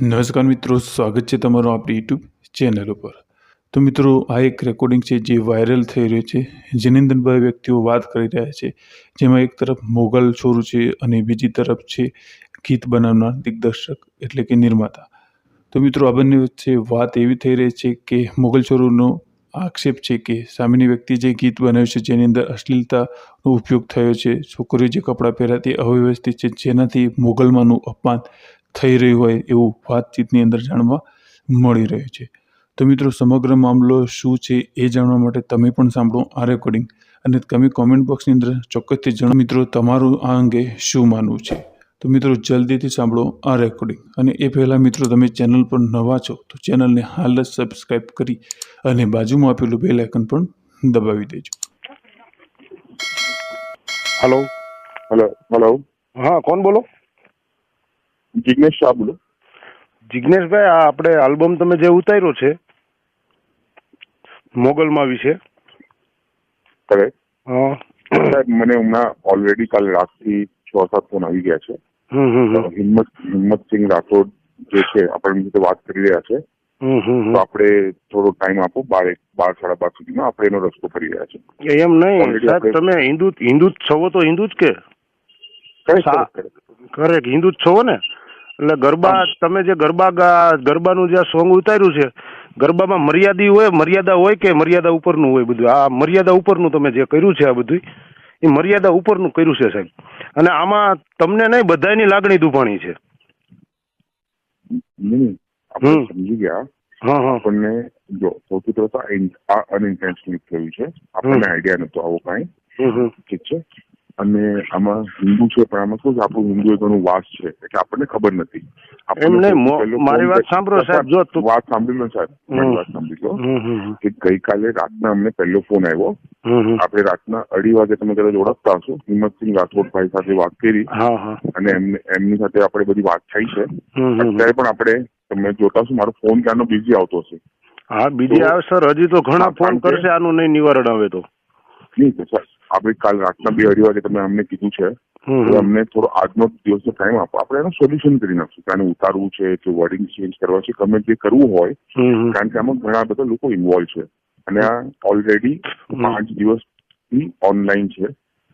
નમસ્કાર મિત્રો, સ્વાગત છે તમારું આપણી યુટ્યુબ ચેનલ ઉપર. તો મિત્રો, આ એક રેકોર્ડિંગ છે જે વાયરલ થઈ રહ્યું છે, જેની અંદર બે વ્યક્તિઓ વાત કરી રહ્યા છે. જેમાં એક તરફ મોગલ છોરું છે અને બીજી તરફ છે ગીત બનાવનાર દિગ્દર્શક, એટલે કે નિર્માતા. તો મિત્રો, આ બંને વચ્ચે વાત એવી થઈ રહી છે કે મોગલ છોરુનો આક્ષેપ છે કે સામેની વ્યક્તિ જે ગીત બનાવ્યું છે, જેની અંદર અશ્લીલતાનો ઉપયોગ થયો છે. છોકરીઓ જે કપડાં પહેર્યા તે અવ્યવસ્થિત છે, જેનાથી મોગલમાંનું અપમાન થઈ રહ્યું હોય એવું વાતચીતની અંદર જાણવા મળી રહ્યું છે. તો મિત્રો સમગ્ર મામલો શું છે એ જાણવા માટે તમે પણ સાંભળો આ રેકોર્ડિંગ અને તમે કોમેન્ટ બોક્સની અંદર ચોક્કસથી જણાવો મિત્રો તમારું આ અંગે શું માનવું છે? તો મિત્રો જલ્દીથી સાંભળો આ રેકોર્ડિંગ અને એ પહેલાં મિત્રો તમે ચેનલ પર નવા છો તો ચેનલને હાલ જ સબસ્ક્રાઈબ કરી અને બાજુમાં આપેલું બેલ આઇકન પણ દબાવી દેજો. હલો હેલો હેલો હા કોણ બોલો? જિગ્નેશ શાહ બોલો જિજ્ઞેશભાઈ આ આપણે આલ્બમ તમે જે ઉતાર્યો છે મોગલમાં વિશે. કરે હા સાહેબ મને હમણાં ઓલરેડી કાલે રાતથી છ સાત ફોન આવી ગયા છે. હમ હમ હમ. હિંમત હિંમતસિંહ રાઠોડ જે છે આપણે સાથે વાત કરી રહ્યા છે. તો આપણે થોડો ટાઈમ આપો બાર એક બાર સાડા બાર સુધીમાં આપણે એનો રસ્તો કરી રહ્યા છે. એમ નહીં. સાહેબ તમે હિન્દુ હિન્દુ જ છો તો હિન્દુ જ કે? કરે કરેક્ટ હિન્દુ જ છો ને? એટલે ગરબા તમે જે ગરબા ગરબાનું જે સોંગ ઉતાર્યું છે ગરબામાં મર્યાદી હોય મર્યાદા હોય કે મર્યાદા ઉપરનું હોય બધું? આ મર્યાદા ઉપરનું તમે જે કર્યું છે આ બધું એ મર્યાદા ઉપરનું કર્યું છે સાહેબ. અને આમાં તમને નહીં બધાની લાગણી દુભાણી છે. સમજી ગયા. આપણને જો સૌથી પહેલા તો આ અનઇન્ટેન્શનલી થયું છે. આપણને આઈડિયા નતો આવો કાંઈ. ઠીક છે? અને આમાં હિન્દુ છે પણ આમાં શું આપણું હિન્દુ એનો વાસ છે. એટલે આપણને ખબર નથી. મારી વાત સાંભળો સાહેબ, જો વાત સાંભળી લો સાહેબ મારી વાત સાંભળી લો. કે ગઈકાલે રાતના અમને પહેલો ફોન આવ્યો. આપણે રાતના અઢી વાગે તમે કદાચ ઓળખતા હશો. હિંમતસિંહ રાઠોડભાઈ સાથે વાત કરી. અને એમને એમની સાથે આપણે બધી વાત થઈ છે. અત્યારે પણ આપણે તમે જોતા છો મારો ફોન ક્યાંનો બિઝી આવતો હશે. હા બીજી આવે સર. હજી તો ઘણા ફોન કરશે આનું નહીં નિવારણ આવે તો. નહીં છે. સર આપણે કાલ રાતના બે અઢી વાગે તમે અમને કીધું છે. તો અમને થોડો આજનો દિવસનો ટાઈમ આપો. આપણે એનું સોલ્યુશન કરી નાખશું. કે ઉતારવું છે કે વર્ડિંગ ચેન્જ કરવા છે ગમે જે કરવું હોય. કારણ કે આમાં ઘણા બધા લોકો ઇન્વોલ્વ છે. અને આ ઓલરેડી પાંચ દિવસથી ઓનલાઈન છે.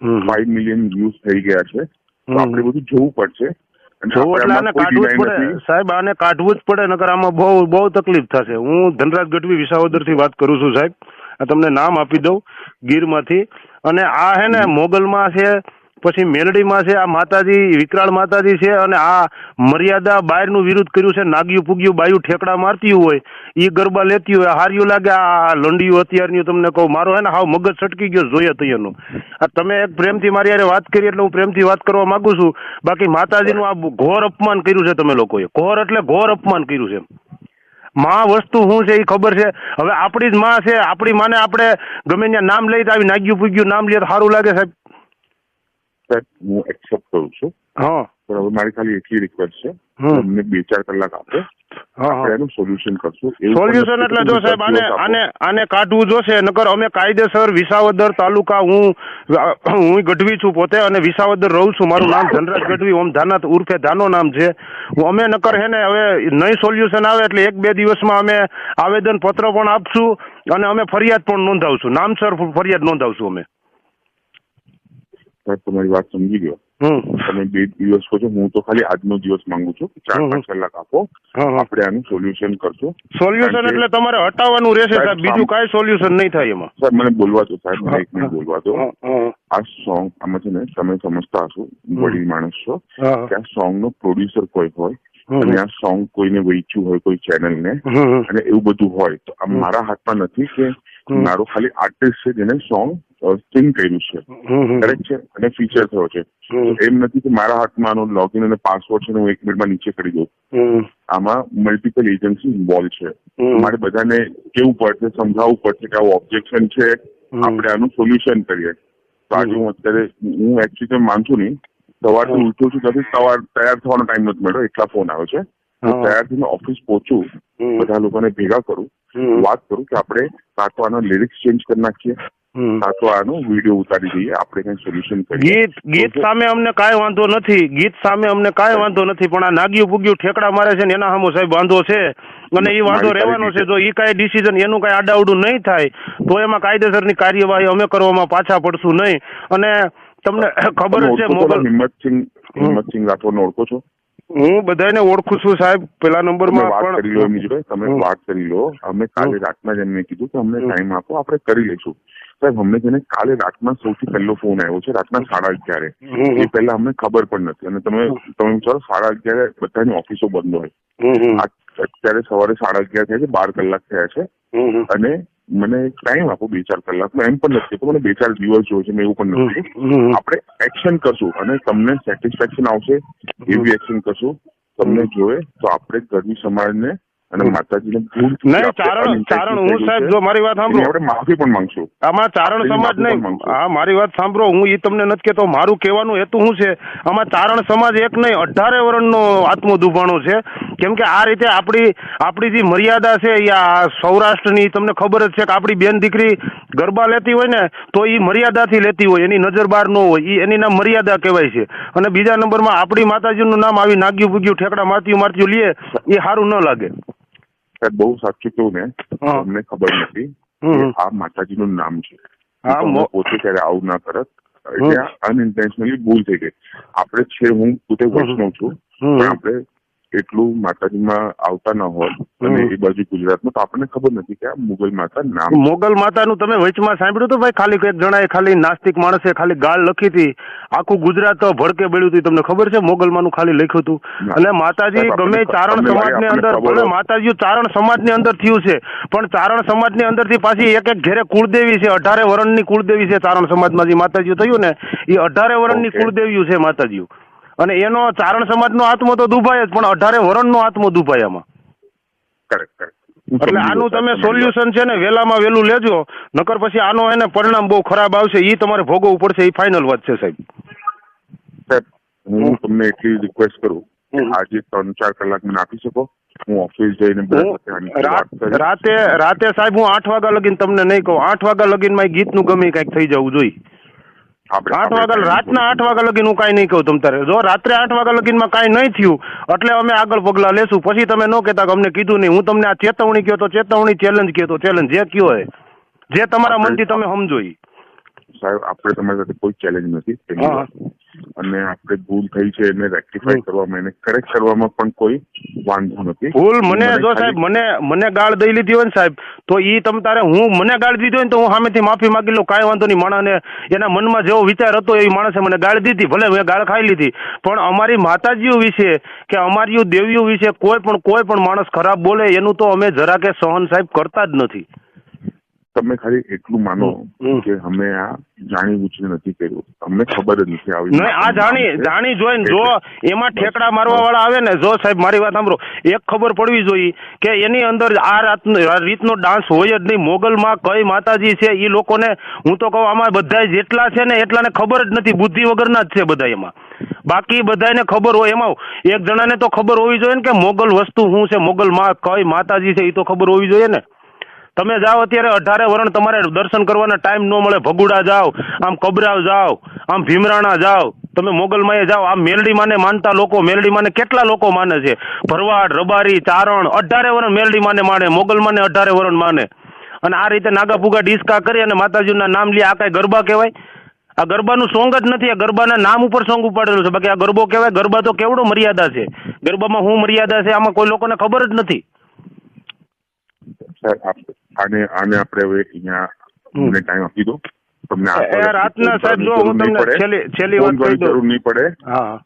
ફાઈવ મિલિયન વ્યૂઝ થઈ ગયા છે. તો આપણે બધું જોવું પડશે. સાહેબ આને કાઢવું જ પડે નકર આમાં બહુ બહુ તકલીફ થશે. હું ધનરાજ ગઢવી વિસાવદરથી વાત કરું છું સાહેબ. તમને નામ આપી દઉં ગીરમાંથી. અને આ હે ને મોગલમાં છે પછી મેલડીમાં છે આ માતાજી વિકરાળ માતાજી છે અને આ મર્યાદા બાયરનું વિરુદ્ધ કર્યું છે નાગ્યું પૂગ્યું બાયું ઠેકડા મારતી હોય એ ગરબા લેતી હોય હાર્યું લાગે આ લંડિયું અત્યારનું તમને કહું મારો હે ને હાવ મગજ છટકી ગયો જોઈએ તૈયારનો. આ તમે એક પ્રેમથી મારી યારે વાત કરી એટલે હું પ્રેમથી વાત કરવા માંગુ છું. બાકી માતાજીનું આ ઘોર અપમાન કર્યું છે તમે લોકોએ. ઘોર એટલે ઘોર અપમાન કર્યું છે માં વસ્તુ શું છે એ ખબર છે? હવે આપણી જ માં છે આપણી માને આપણે ગમે ત્યાં નામ લઈ તો આવી નાગ્યું પૂગ્યું નામ લઈએ તો સારું લાગે સાહેબ. સાહેબ, હું એક્સેપ્ટ કરું છું. હા. પણ હવે મારી ખાલી એટલી રિક્વેસ્ટ છે. હમ. બે ચાર કલાક આપો. આપણે હા. એનું સોલ્યુશન કરશું. સોલ્યુશન એટલે જો સાહેબ આને. આને આને કાઢવું જોશે નકર અમે કાયદેસર વિસાવદર તાલુકા હું હું ગઢવી છું પોતે અને વિસાવદર રહું છું. મારું નામ ધનરાજ ગઢવી ઓમ ધાના ઉર્ફે ધાનો નામ છે. અમે નકર હે ને હવે નહીં સોલ્યુશન આવે એટલે એક બે દિવસમાં અમે આવેદન પત્ર પણ આપશું અને અમે ફરિયાદ પણ નોંધાવશું. નામસર ફરિયાદ નોંધાવશું અમે. સાહેબ તમારી વાત સમજી ગયો. તમે બે દિવસ કહો છો હું તો ખાલી આજનો દિવસ માંગુ છું ચાર. પાંચ કલાક આપો. આપણે આનું સોલ્યુશન કરશું. સોલ્યુશન એટલે તમારે હટાવવાનું રહેશે સાહેબ, બીજું કાંઈ સોલ્યુશન નહીં થાય એમાં. સાહેબ મને બોલવા દો સાહેબ મને એક મિનિટ બોલવા દો. આ સોંગ આમાં છે ને તમે સમજતા હશો વડીલ માણસ છો. કે આ સોંગ નો પ્રોડ્યુસર કોઈ હોય અને આ સોંગ કોઈને વેચ્યું હોય કોઈ ચેનલ ને હમ, હમ. અને એવું બધું હોય તો આ મારા હાથમાં નથી કે મારો ખાલી આર્ટિસ્ટ છે જેને સોંગ સિંગ કર્યું છે. કરેક્ટ છે? અને ફીચર થયો છે. એમ નથી કે મારા હાથમાં આનો લોગિન અને પાસવર્ડ છે હું એક મિનિટમાં નીચે કરી દઉં. આમાં મલ્ટિપલ એજન્સી ઇન્વોલ્વ છે. મારે બધાને કેવું પડશે સમજાવવું પડશે કે આવું ઓબ્જેક્શન છે. આપણે આનું સોલ્યુશન કરીએ. તો આજે હું અત્યારે હું એકચ્યુઅલી માનતું નહીં. સવારથી. ઉઠું છું ત્યાંથી સવાર તૈયાર થવાનો ટાઈમ નથી મળ્યો. એટલા ફોન આવે છે. તૈયાર થઈને ઓફિસ પહોંચું. બધા લોકોને ભેગા કરું. વાત કરું કે આપણે કાં તો આનો લિરિક્સ ચેન્જ કરી નાખીએ. હમ. કાં તો આનો વીડિયો ઉતારી દઈએ આપણે કઈ સોલ્યુશન કરીએ. ગીત ગીત સામે અમને કાંઈ વાંધો નથી ગીત સામે અમને કાંઈ વાંધો નથી પણ આ નાગ્યું ભૂગ્યું ઠેકડા મારે છે ને એના સામો સાહેબ વાંધો છે. અને એ વાંધો રહેવાનો છે જો એ કાંઈ ડિસિઝન એનું કાંઈ આડાવડું નહીં થાય તો એમાં કાયદેસરની કાર્યવાહી અમે કરવામાં પાછા પડશું નહીં. અને તમને ખબર છે મોગલ ને હિંમતસિંહ હિંમતસિંહ રાઠોડને ઓળખો છો? હું બધાને ઓળખું છું સાહેબ. પેલા નંબર નંબરમાં વાત કરી લો તમે વાત કરી લો. અમે કાલે રાતના જ એમને કીધું કે અમને ટાઈમ આપો આપણે કરી લઈશું. સાહેબ અમને જેને કાલે રાતમાં સૌથી પહેલો ફોન આવ્યો છે રાતના સાડા અગિયારે. એ પહેલા અમને ખબર પણ નથી. અને તમે તમે વિચારો સાડા અગિયારે બધાની ઓફિસો બંધ હોય. અત્યારે સવારે સાડા અગિયાર થયા છે બાર કલાક થયા છે. અને મને ટાઈમ આપો બે ચાર કલાક. એમ પણ નથી તો મને બે ચાર દિવસ જોઈએ છે મેં એવું પણ નથી. આપણે એક્શન કરશું અને તમને સેટિસ્ફેક્શન આવશે એવી એક્શન કરશું. તમને જોવે તો આપણે ગરબી સમાજને અને માતાજીને ભૂલ નહીં ચારણ ચારણ હું સાહેબ જો મારી વાત સાંભળો. આપણે માફી પણ માંગશું. આમાં ચારણ સમાજ નહીં. હા મારી વાત સાંભળો. હું એ તમને નથી કહેતો મારું કહેવાનું હેતુ શું છે? આમાં ચારણ સમાજ એક નહીં અઢારે વર્ણનો આત્મો દુભાણો છે. કેમ કે આ રીતે આપણી આપણી જે મર્યાદા છે એ આ સૌરાષ્ટ્રની તમને ખબર જ છે કે આપણી બેન દીકરી ગરબા લેતી હોય ને તો એ મર્યાદાથી લેતી હોય એની નજર બહાર ન હોય. એ એની નામ મર્યાદા કહેવાય છે. અને બીજા નંબરમાં આપણી માતાજીનું નામ આવી નાગ્યું પૂગ્યું ઠેકડા મારતીયું મારતીયું લઈએ એ સારું ન લાગે. સાહેબ બહુ સાચું કેવું ને અમને તમને ખબર નથી આ માતાજીનું નામ છે પોતે ત્યારે આવું ના કરત એટલે અનઇન્ટેન્શનલી ભૂલ થઈ ગઈ આપણે છે હું પોતે વૈષ્ણવ છું પણ આપણે એટલું માતાજીમાં આવતા ન હોય. અને એ બાજુ ગુજરાતમાં તો આપણને ખબર નથી કે આ મુગલ માતા નામ મોગલ માતાનું તમે વચમાં સાંભળ્યું તો ભાઈ? ખાલી એક જણાએ ખાલી નાસ્તિક માણસે ખાલી ગાળ લખી હતી. આખું ગુજરાત ભડકે બળ્યું હતું. તમને ખબર છે? મોગલમાનું ખાલી લખ્યું હતું. અને માતાજી ગમે ચારણ સમાજની અંદર ભલે માતાજી ચારણ સમાજની અંદર થયું છે. પણ ચારણ સમાજની અંદરથી પાછી એક એક ઘેરે કુળદેવી છે. અઢારે વરણની કુળદેવી છે ચારણ સમાજમાં જે માતાજીઓ થયું ને એ અઢારે વરણની. કુળદેવીઓ છે માતાજીઓ. અને એનો ચારણ સમાજનો આત્મો તો દુભાય જ પણ અઢારે વરણનો આત્મો દુભાય આમાં. કરેક્ટ કરેક્ટ એટલે આનું તમે સોલ્યુશન છે ને વહેલામાં વહેલું લેજો નકર પછી આનો એને પરિણામ બહુ ખરાબ આવશે એ તમારે ભોગવવું પડશે એ ફાઇનલ વાત છે સાહેબ. સાહેબ હું તમને એટલી રિક્વેસ્ટ કરું. આજે ત્રણ ચાર કલાક મને આપી શકો? હું ઓફિસ જઈને રાત- રાતે સાહેબ હું આઠ વાગ્યા લગીન તમને નહીં કહું આઠ વાગ્યા લગીનમાં ગીત ગીતનું ગમે કંઈક થઈ જવું જોઈએ. આઠ વાગ્યા રાતના આઠ વાગ્યા લગીન હું કાંઈ નહીં કહું તમ તારે. જો રાત્રે આઠ વાગ્યા લગીનમાં કાંઈ નહીં થયું એટલે અમે આગળ પગલાં લેશું. પછી તમે ન કહેતા કે અમને કીધું નહીં. હું તમને આ ચેતવણી કહ્યો તો ચેતવણી ચેલેન્જ કહો તો ચેલેન્જ જે કયો જે તમારા મનથી તમે સમજો. સાહેબ આપણે તમારી સાથે કોઈ ચેલેન્જ નથી. અને આપણે ભૂલ થઈ છે એને રેક્ટિફાઈ કરવામાં એને કરેક્ટ કરવામાં પણ કોઈ વાંધો નથી. ભૂલ મને જો સાહેબ મને મને ગાળ દઈ લીધી હોય ને સાહેબ તો ઈ તમ તારે હું મને ગાળ દીધી હોય ને તો હું સામેથી માફી માંગી લઉં કાંઈ વાંધો નહીં. માણસને એના મનમાં જેવો વિચાર હતો એ માણસે મને ગાળ દીધી ભલે મેં ગાળ ખાઈ લીધી પણ અમારી માતાજીઓ વિશે કે અમારી દેવીઓ વિશે કોઈ પણ કોઈ પણ માણસ ખરાબ બોલે એનું તો અમે જરા કે સહન સાહેબ કરતા જ નથી. તમે ખાલી એટલું માનો કે અમે આ જાણી બૂજીને નથી કર્યું. અમને ખબર જ નથી આવી આ જાણી જાણી જોઈને જો એમાં ઠેકડા મારવા વાળા આવે ને જો સાહેબ મારી વાત સાંભળો. એક ખબર પડવી જોઈએ કે એની અંદર આ રાત રીતનો ડાન્સ હોય જ નહીં. મોગલમાં કઈ માતાજી છે એ લોકોને હું તો કહું આમાં બધા જેટલા છે ને એટલાને ખબર જ નથી. બુદ્ધિ વગરના જ છે બધા એમાં. બાકી બધાને ખબર હોય એમાં એક જણાને તો ખબર હોવી જોઈએ ને કે મોગલ વસ્તુ શું છે? મોગલ માં કઈ માતાજી છે એ તો ખબર હોવી જોઈએ ને. તમે જાઓ અત્યારે અઢારે વરણ તમારે દર્શન કરવાના ટાઈમ ન મળે. ભગુડા જાઓ, આમ કબરાવ જાઓ, આમ ભીમરાણા જાઓ. તમે મોગલમાએ જાઓ. આમ મેલડીમાને માનતા લોકો, મેલડી માને કેટલા લોકો માને છે? ભરવાડ, રબારી, ચારણ, અઢારે વરણ મેલડી માને માને, મોગલ માને અઢારે વરણ માને. અને આ રીતે નાગા પુગા ડિસ્કા કરી અને માતાજીના નામ લે. આ કાંઈ ગરબા કહેવાય? આ ગરબાનું સોંગ જ નથી. આ ગરબાના નામ ઉપર સોંગ ઉપાડેલું છે. બાકી આ ગરબો કહેવાય, ગરબા તો કેવડો મર્યાદા છે? ગરબામાં શું મર્યાદા છે? આમાં કોઈ લોકોને ખબર જ નથી. આને આને આપણે હવે અહીંયા મને ટાઈમ આપી દો. તમને રાતના સાહેબ જો હું તમને છેલ્લી છેલ્લી વાત કહી દઉં. જરૂર નહીં પડે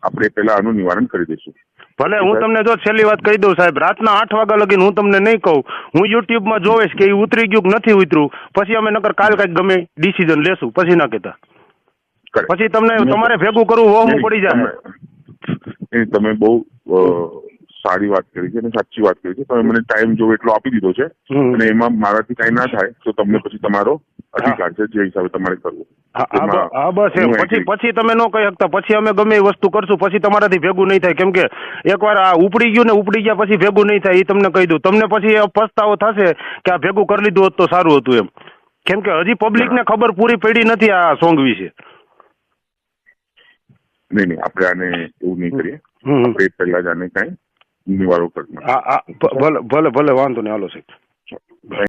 આપણે પેલા આનું નિવારણ કરી દઈશું. ભલે હું તમને જો છેલ્લી વાત કહી દઉં સાહેબ રાતના આઠ વાગ્યા લગીને હું તમને નહીં કહું. હું યુટ્યુબમાં જોઈશ કે એ ઉતરી ગયું કે નથી ઉતર્યું પછી અમે નકર કાલ કાંઈક ગમે ડિસિઝન લેશું. પછી ના કહેતા. પછી તમને તમારે ભેગું કરવું હોવું પડી જાય. તમે- તમે બહુ સારી વાત કરી છે અને સાચી વાત કરી છે. તમે મને ટાઈમ જો એટલો આપી દીધો છે. અને એમાં મારાથી કઈ ના થાય તો તમને પછી તમારો અધિકાર છે જે હિસાબે તમારે કરવું. હા બસ એમ. પછી પછી તમે ન કહી શકતા. પછી અમે ગમે એ વસ્તુ કરશું પછી તમારાથી ભેગું નહીં થાય. કેમ કે એકવાર આ ઉપડી ગયું ને ઉપડી ગયા પછી ભેગું નહીં થાય એ તમને કહી દઉં. તમને પછી પસ્તાવો થશે કે આ ભેગું કરી લીધું હોત તો સારું હતું એમ. કેમ કે હજી પબ્લિક ને ખબર પૂરી પડી નથી આ સોંગ વિશે. નહીં નહીં આપણે આને એવું નહીં કરીએ. આપણે પહેલા જ આને કાંઈ નિવારો ભલે ભલે ભલે વાંધો નહીં હાલો સાહેબ.